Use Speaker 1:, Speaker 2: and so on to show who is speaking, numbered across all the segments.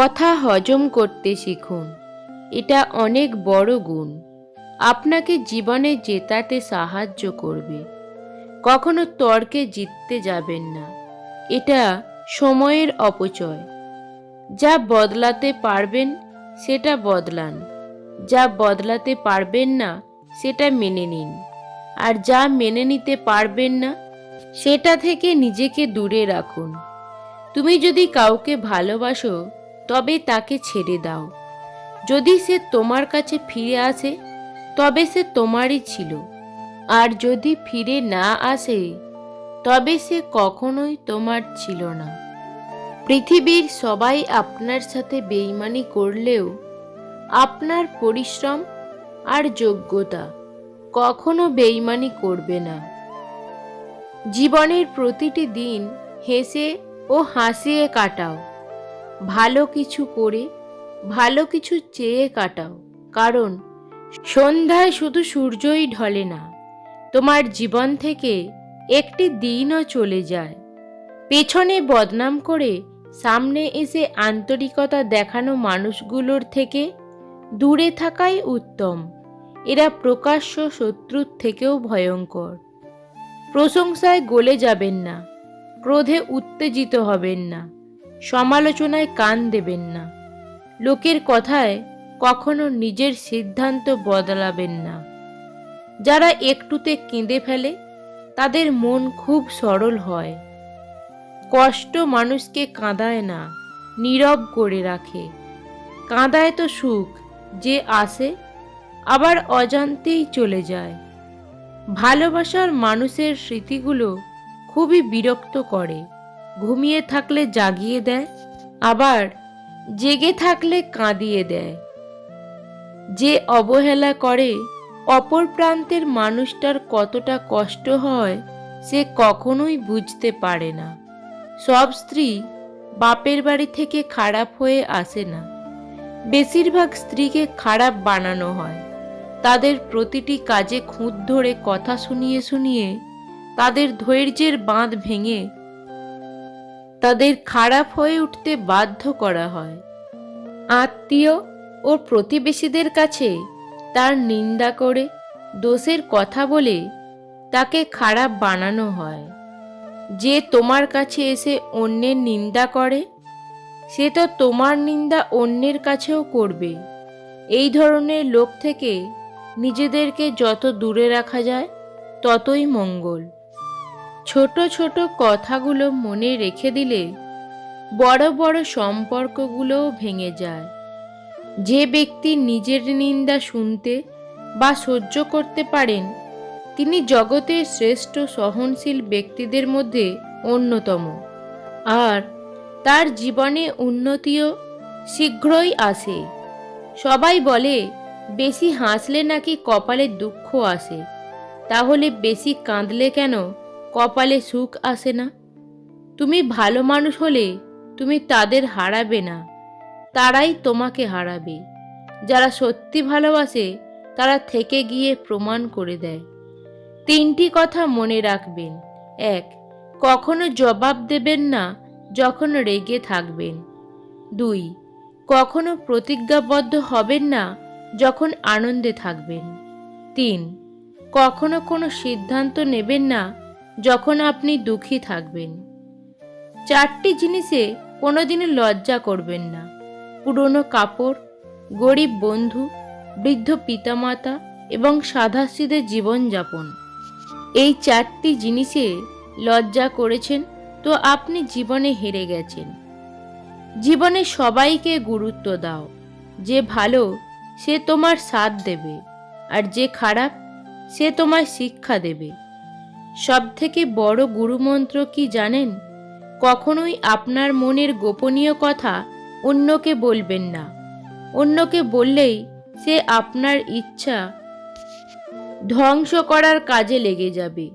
Speaker 1: কথা হজম করতে শিখুন। এটা অনেক বড় গুণ। আপনাকে জীবনে জেতাতে সাহায্য করবে। কখনো তর্কে জিততে যাবেন না। এটা সময়ের অপচয়। যা বদলাতে পারবেন, সেটা বদলান। যা বদলাতে পারবেন না, সেটা মেনে নিন। আর যা মেনে নিতে পারবেন না, সেটা থেকে নিজেকে দূরে রাখুন। তুমি যদি কাউকে ভালোবাসো তবে তাকে ছেড়ে দাও। যদি সে তোমার কাছে ফিরে আসে, তবে সে তোমারই ছিল। আর যদি ফিরে না আসে, তবে সে কখনোই তোমার ছিল না। পৃথিবীর সবাই আপনার সাথে বেইমানি করলেও আপনার পরিশ্রম আর যোগ্যতা কখনো বেইমানি করবে না। জীবনের প্রতিটি দিন হেসে ও হাসিয়ে কাটাও। ভালো কিছু করে, ভালো কিছু চেয়ে কাটাও। কারণ সন্ধ্যায় শুধু সূর্যই ঢলে না, তোমার জীবন থেকে একটি দিনও চলে যায়। পেছনে বদনাম করে সামনে এসে আন্তরিকতা দেখানো মানুষগুলোর থেকে দূরে থাকাই উত্তম। এরা প্রকাশ্য শত্রুর থেকেও ভয়ঙ্কর। প্রশংসায় গলে যাবেন না, ক্রোধে উত্তেজিত হবেন না। সমালোচনায় কান দেবেন না। লোকের কথায় কখনো নিজের সিদ্ধান্ত বদলাবেন না। যারা একটুতে কেঁদে ফেলে, তাদের মন খুব সরল হয়। কষ্ট মানুষকে কাঁদায় না, নীরব করে রাখে। কাঁদায় তো সুখ, যে আসে, আবার অজান্তেই চলে যায়। ভালোবাসার মানুষের স্মৃতিগুলো খুবই বিরক্ত করে। ঘুমিয়ে থাকলে জাগিয়ে দেয়, আবার জেগে থাকলে কাঁদিয়ে দেয়। যে অবহেলা করে অপর প্রান্তের মানুষটার কতটা কষ্ট হয়, সে কখনোই বুঝতে পারে না। সব স্ত্রী বাপের বাড়ি থেকে খারাপ হয়ে আসে না। বেশিরভাগ স্ত্রীকে খারাপ বানানো হয়। তাদের প্রতিটি কাজে খুঁত ধরে কথা শুনিয়ে শুনিয়ে তাদের ধৈর্যের বাঁধ ভেঙে তাদের খারাপ হয়ে উঠতে বাধ্য করা হয়। আত্মীয় ও প্রতিবেশীদের কাছে তার নিন্দা করে দোষের কথা বলে তাকে খারাপ বানানো হয়। যে তোমার কাছে এসে অন্যের নিন্দা করে, সে তো তোমার নিন্দা অন্যের কাছেও করবে। এই ধরনের লোক থেকে নিজেদেরকে যত দূরে রাখা যায়, ততই মঙ্গল। ছোট ছোট কথাগুলো মনে রেখে দিলে বড় বড় সম্পর্কগুলোও ভেঙে যায়। যে ব্যক্তি নিজের নিন্দা শুনতে বা সহ্য করতে পারেন, তিনি জগতের শ্রেষ্ঠ সহনশীল ব্যক্তিদের মধ্যে অন্যতম। আর তার জীবনে উন্নতিও শীঘ্রই আসে। সবাই বলে, বেশি হাসলে নাকি কপালে দুঃখ আসে। তাহলে বেশি কাঁদলে কেন? কপালে সুখ আসে না। তুমি ভালো মানুষ হলে তুমি তাদের হারাবে না। তারাই তোমাকে হারাবে। যারা সত্যি ভালোবাসে, তারা থেকে গিয়ে প্রমাণ করে দেয়। তিনটি কথা মনে রাখবেন। এক, কখনো জবাব দেবেন না যখন রেগে থাকবেন। দুই, কখনো প্রতিজ্ঞাবদ্ধ হবেন না যখন আনন্দে থাকবেন। তিন, কখনো কোনো সিদ্ধান্ত নেবেন না যখন আপনি দুঃখী থাকবেন। চারটি জিনিসে কোনোদিনও লজ্জা করবেন না। পুরনো কাপড়, গরিব বন্ধু, বৃদ্ধ পিতামাতা এবং সাধাসিদের জীবনযাপন। এই চারটি জিনিসে লজ্জা করেছেন তো আপনি জীবনে হেরে গেছেন। জীবনে সবাইকে গুরুত্ব দাও। যে ভালো, সে তোমার সাথ দেবে। আর যে খারাপ, সে তোমায় শিক্ষা দেবে। সব থেকে বড় গুরুমন্ত্র কি জানেন? কখনোই আপনার মনের গোপনীয় কথা অন্যকে বলবেন না। অন্যকে বললেই সে আপনার ইচ্ছা ধ্বংস করার কাজে লেগে যাবে।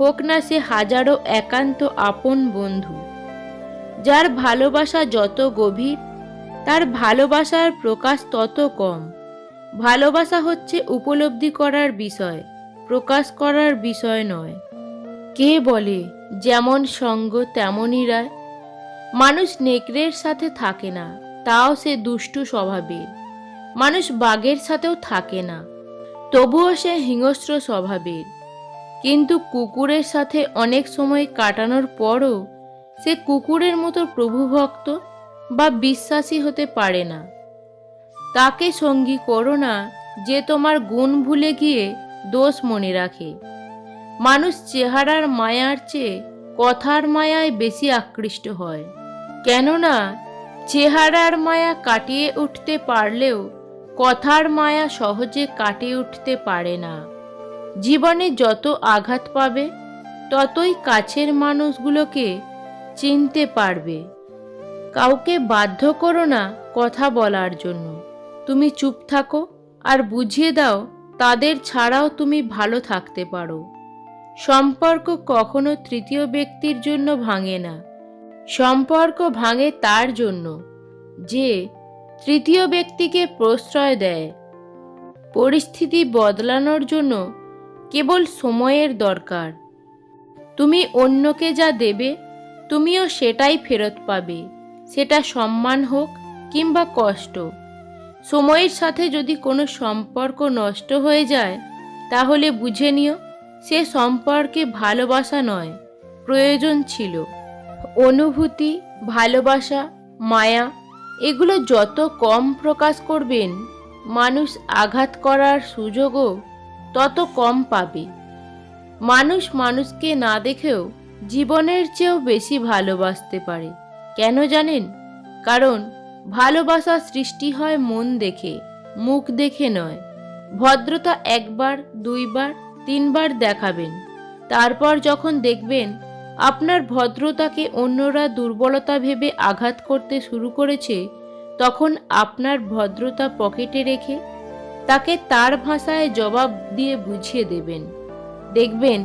Speaker 1: হোক না সে হাজারো একান্ত আপন বন্ধু। যার ভালোবাসা যত গভীর, তার ভালোবাসার প্রকাশ তত কম। ভালোবাসা হচ্ছে উপলব্ধি করার বিষয়, প্রকাশ করার বিষয় নয়। কে বলে, যেমন সঙ্গ তেমনই রায়। মানুষ নেকড়ের সাথে থাকে না, তাও সে দুষ্টু স্বভাবের। মানুষ বাঘের সাথেও থাকে না, তবুও সে হিংস্র স্বভাবের। কিন্তু কুকুরের সাথে অনেক সময় কাটানোর পরও সে কুকুরের মতো প্রভুভক্ত বা বিশ্বাসী হতে পারে না। তাকে সঙ্গী করো না, যে তোমার গুণ ভুলে গিয়ে দোষ মনে রাখে। মানুষ চেহারার মায়ার চেয়ে কথার মায়ায় বেশি আকৃষ্ট হয়। কেননা, চেহারার মায়া কাটিয়ে উঠতে পারলেও কথার মায়া সহজে কাটিয়ে উঠতে পারে না। জীবনে যত আঘাত পাবে, ততই কাছের মানুষগুলোকে চিনতে পারবে। কাউকে বাধ্য করো না কথা বলার জন্য। তুমি চুপ থাকো আর বুঝিয়ে দাও, তাদের ছাড়াও তুমি ভালো থাকতে পারো। সম্পর্ক কখনো তৃতীয় ব্যক্তির জন্য ভাঙে না। সম্পর্ক ভাঙে তার জন্য, যে তৃতীয় ব্যক্তিকে প্রশ্রয় দেয়। পরিস্থিতি বদলানোর জন্য কেবল সময়ের দরকার। তুমি অন্যকে যা দেবে, তুমিও সেটাই ফেরত পাবে। সেটা সম্মান হোক কিংবা কষ্ট। সময়ের সাথে যদি কোনো সম্পর্ক নষ্ট হয়ে যায়, তাহলে বুঝে নিও সে সম্পর্কে ভালোবাসা নয়, প্রয়োজন ছিল। অনুভূতি, ভালোবাসা, মায়া, এগুলো যত কম প্রকাশ করবেন, মানুষ আঘাত করার সুযোগও তত কম পাবে। মানুষ মানুষকে না দেখেও জীবনের চেয়েও বেশি ভালোবাসতে পারে। কেন জানেন? কারণ ভালোবাসা সৃষ্টি হয় মন দেখে, মুখ দেখে নয়। ভদ্রতা একবার, দুইবার তিনবার দেখাবেন। তারপর যখন দেখবেন আপনার ভদ্রতাকে অন্যরা দুর্বলতা ভেবে আঘাত করতে শুরু করেছে, তখন আপনার ভদ্রতা পকেটে রেখে তাকে তার ভাষায় জবাব দিয়ে বুঝিয়ে দেবেন। দেখবেন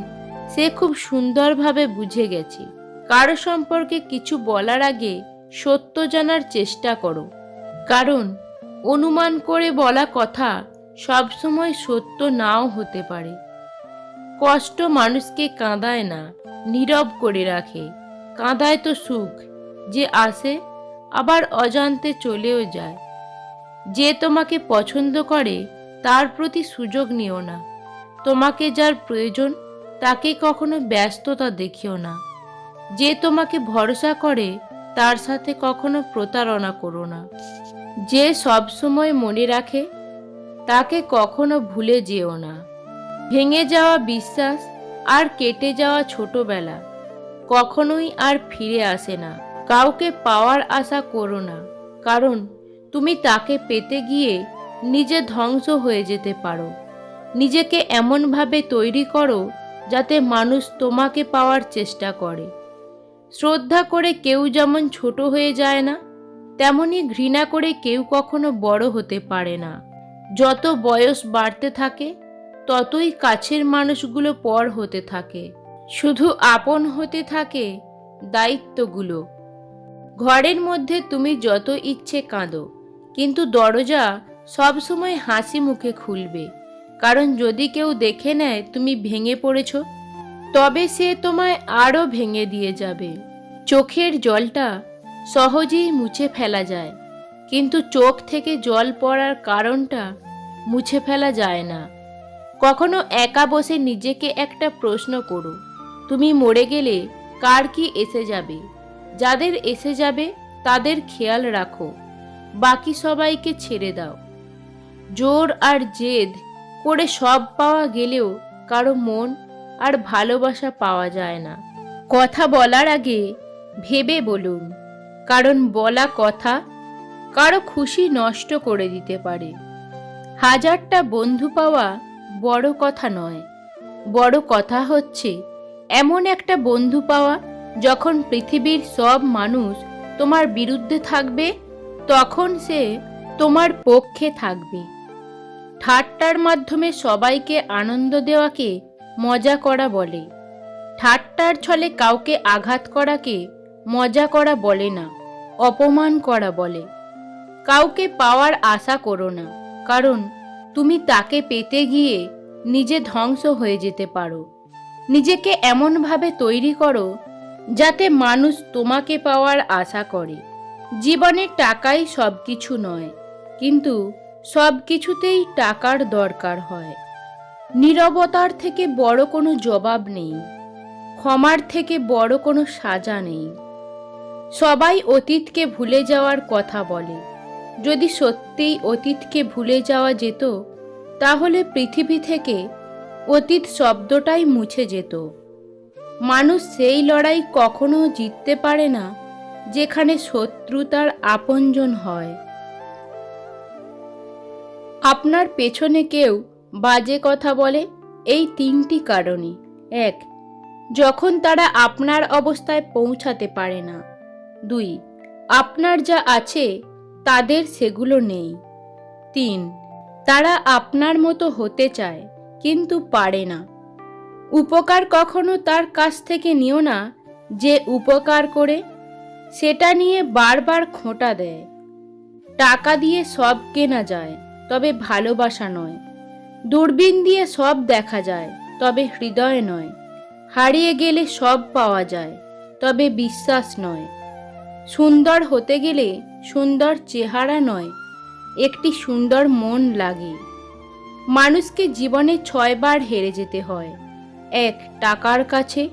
Speaker 1: সে খুব সুন্দরভাবে বুঝে গেছে। কারও সম্পর্কে কিছু বলার আগে সত্য জানার চেষ্টা করো। কারণ অনুমান করে বলা কথা সবসময় সত্য নাও হতে পারে। কষ্ট মানুষকে কাঁদায় না, নীরব করে রাখে। কাঁদায় তো সুখ, যে আসে আবার অজান্তে চলেও যায়। যে তোমাকে পছন্দ করে, তার প্রতি সুযোগ নিও না। তোমাকে যার প্রয়োজন, তাকে কখনো ব্যস্ততা দেখিও না। যে তোমাকে ভরসা করে, তার সাথে কখনো প্রতারণা করো না। যে সব সময় মনে রাখে, তাকে কখনো ভুলে যেও না। ভেঙে যাওয়া বিশ্বাস আর কেটে যাওয়া ছোটবেলা। কখনোই আর ফিরে আসে না। কাউকে পাওয়ার আশা করো না। কারণ তুমি তাকে পেতে গিয়ে নিজে ধ্বংস হয়ে যেতে পারো। নিজেকে এমনভাবে তৈরি করো যাতে মানুষ তোমাকে পাওয়ার চেষ্টা করে। শ্রদ্ধা করে কেউ যেমন ছোট হয়ে যায় না, তেমনি ঘৃণা করে কেউ কখনো বড় হতে পারে না। যত বয়স বাড়তে থাকে ততই কাছের মানুষগুলো পর হতে থাকে। শুধু আপন হতে থাকে দায়িত্বগুলো। ঘরের মধ্যে তুমি যত ইচ্ছে কাঁদো, কিন্তু দরজা সবসময় হাসি মুখে খুলবে। কারণ যদি কেউ দেখে নেয় তুমি ভেঙে পড়েছ, তবে সে তোমায় আরও ভেঙে দিয়ে যাবে। চোখের জলটা সহজেই মুছে ফেলা যায়, কিন্তু চোখ থেকে জল পড়ার কারণটা মুছে ফেলা যায় না। কখনো একা বসে নিজেকে একটা প্রশ্ন করো। তুমি মরে গেলে কার কি এসে যাবে? যাদের এসে যাবে, তাদের খেয়াল রাখো। বাকি সবাইকে ছেড়ে দাও। জোর আর জেদ করে সব পাওয়া গেলেও কারও মন আর ভালোবাসা পাওয়া যায় না। কথা বলার আগে ভেবে বলুন, কারণ বলা কথা কারও খুশি নষ্ট করে দিতে পারে। হাজারটা বন্ধু পাওয়া বড় কথা নয়। বড় কথা হচ্ছে, এমন একটা বন্ধু পাওয়া, যখন পৃথিবীর সব মানুষ তোমার বিরুদ্ধে থাকবে, তখন সে তোমার পক্ষে থাকবে। ঠাট্টার মাধ্যমে সবাইকে আনন্দ দেওয়াকে মজা করা বলে। ঠাট্টার ছলে কাউকে আঘাত করাকে মজা করা বলে না, অপমান করা বলে। কাউকে পাওয়ার আশা করো না, কারণ তুমি তাকে পেতে গিয়ে নিজে ধ্বংস হয়ে যেতে পারো। নিজেকে এমনভাবে তৈরি করো যাতে মানুষ তোমাকে পাওয়ার আশা করে। জীবনে টাকাই সব কিছু নয়, কিন্তু সব কিছুতেই টাকার দরকার হয়। নীরবতার থেকে বড় কোনো জবাব নেই, ক্ষমার থেকে বড় কোনো সাজা নেই। সবাই অতীতকে ভুলে যাওয়ার কথা বলে। যদি সত্যিই অতীতকে ভুলে যাওয়া যেত, তাহলে পৃথিবী থেকে অতীত শব্দটাই মুছে যেত। মানুষ সেই লড়াই কখনো জিততে পারে না, যেখানে শত্রুতার আপনজন হয়। আপনার পেছনে কেউ বাজে কথা বলে, এই তিনটি কারণে এক, যখন তারা আপনার অবস্থায় পৌঁছাতে পারে না। দুই, আপনার যা আছে তাদের সেগুলো নেই। তিন, তারা আপনার মতো হতে চায়, কিন্তু পারে না। উপকার কখনো তার কাছ থেকে নিও না, যে উপকার করে, সেটা নিয়ে বারবার খোঁটা দেয়। টাকা দিয়ে সব কেনা যায়, তবে ভালোবাসা নয়। দূরবীন দিয়ে সব দেখা যায়, তবে হৃদয় নয়। হারিয়ে গেলে সব পাওয়া যায়, তবে বিশ্বাস নয়। সুন্দর হতে গেলে সুন্দর চেহারা নয়, একটি সুন্দর মন লাগে। মানুষকে জীবনে ছয়বার হেরে যেতে হয়। এক, টাকার কাছে।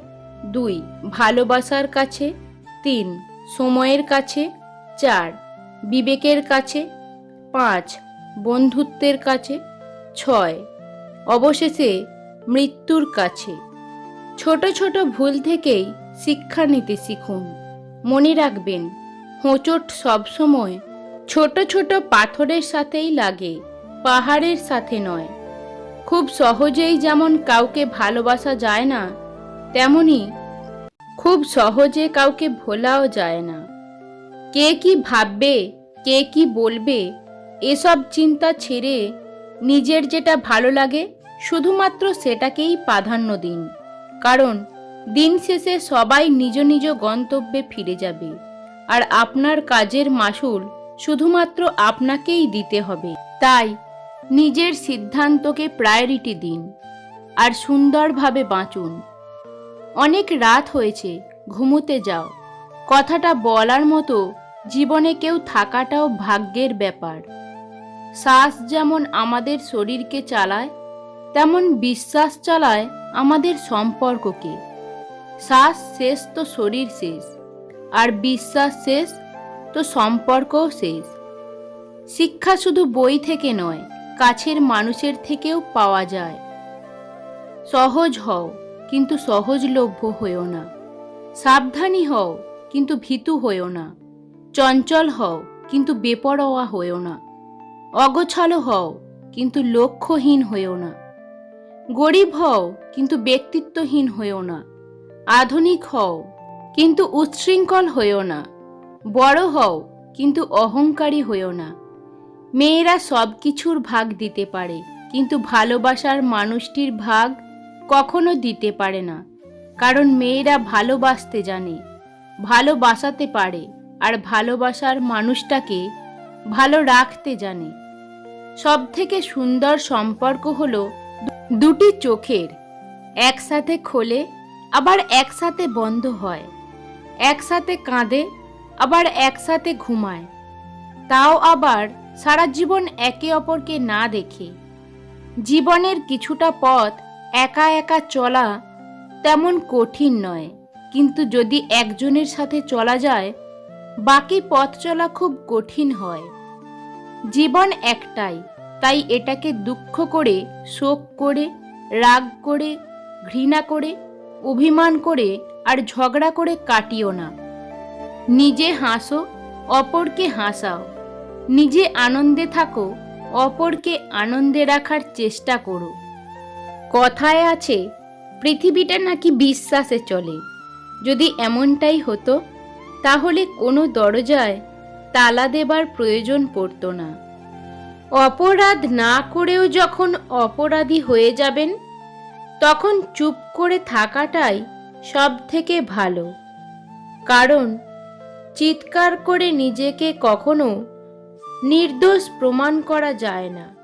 Speaker 1: দুই, ভালোবাসার কাছে। তিন, সময়ের কাছে। চার, বিবেকের কাছে। পাঁচ, বন্ধুত্বের কাছে। ছয়, অবশেষে মৃত্যুর কাছে। ছোট ছোট ভুল থেকেই শিক্ষা নিতে শিখুন। মনে রাখবেন হোঁচট সবসময় ছোট ছোট পাথরের সাথেই লাগে, পাহাড়ের সাথে নয়। খুব সহজেই যেমন কাউকে ভালোবাসা যায় না, তেমনি খুব সহজে কাউকে ভোলাও যায় না। কে কি ভাববে, কে কি বলবে, এসব চিন্তা ছেড়ে নিজের যেটা ভালো লাগে, শুধুমাত্র সেটাকেই প্রাধান্য দিন। কারণ দিন শেষে সবাই নিজ নিজ গন্তব্যে ফিরে যাবে। আর আপনার কাজের মাসুল শুধুমাত্র আপনাকেই দিতে হবে। তাই নিজের সিদ্ধান্তকে প্রায়োরিটি দিন আর সুন্দরভাবে বাঁচুন। অনেক রাত হয়েছে, ঘুমোতে যাও। কথাটা বলার মতো জীবনে কেউ থাকাটাও ভাগ্যের ব্যাপার। শ্বাস যেমন আমাদের শরীরকে চালায়, তেমন বিশ্বাস চালায় আমাদের সম্পর্ককে। শ্বাস শেষ তো শরীর শেষ। আর বিশ্বাস শেষ, তো সম্পর্কও শেষ। শিক্ষা শুধু বই থেকে নয়, কাছের মানুষের থেকেও পাওয়া যায়। সহজ হও, কিন্তু সহজলভ্য হও না। সাবধানী হও, কিন্তু ভীতু হও না। চঞ্চল হও, কিন্তু বেপরোয়া হও না। অগোছালো হও, কিন্তু লক্ষ্যহীন হয়েও না। গরিব হও, কিন্তু ব্যক্তিত্বহীন হও না। আধুনিক হও কিন্তু উচ্ছৃঙ্খল হও না। বড় হও, কিন্তু অহংকারী হও না। মেয়েরা সব কিছুর ভাগ দিতে পারে, কিন্তু ভালোবাসার মানুষটির ভাগ কখনো দিতে পারে না। কারণ মেয়েরা ভালোবাসতে জানে, ভালোবাসাতে পারে, আর ভালোবাসার মানুষটাকে ভালো রাখতে জানে। সব থেকে সুন্দর সম্পর্ক হল দুটি চোখের, একসাথে খোলে, আবার একসাথে বন্ধ হয়। একসাথে কাঁদে, আবার একসাথে ঘুমায়। তাও আবার সারা জীবন একে অপরকে না দেখে। জীবনের কিছুটা পথ একা একা চলা তেমন কঠিন নয়, কিন্তু যদি একজনের সাথে চলা যায়, বাকি পথ চলা খুব কঠিন হয়। জীবন একটাই, তাই এটাকে দুঃখ করে, শোক করে, রাগ করে, ঘৃণা করে, অভিমান করে আর ঝগড়া করে কাটিও না। নিজে হাসো, অপরকে হাসাও। নিজে আনন্দে থাকো, অপরকে আনন্দে রাখার চেষ্টা করো। কথায় আছে, পৃথিবীটা নাকি বিশ্বাসে চলে। যদি এমনটাই হতো, তাহলে কোনো দরজায় তালা দেবার প্রয়োজন পড়তো না। অপরাধ না করেও যখন অপরাধী হয়ে যাবেন, তখন চুপ করে থাকাটাই সব থেকে ভালো। কারণ চিৎকার করে নিজেকে কখনো নির্দোষ প্রমাণ করা যায় না।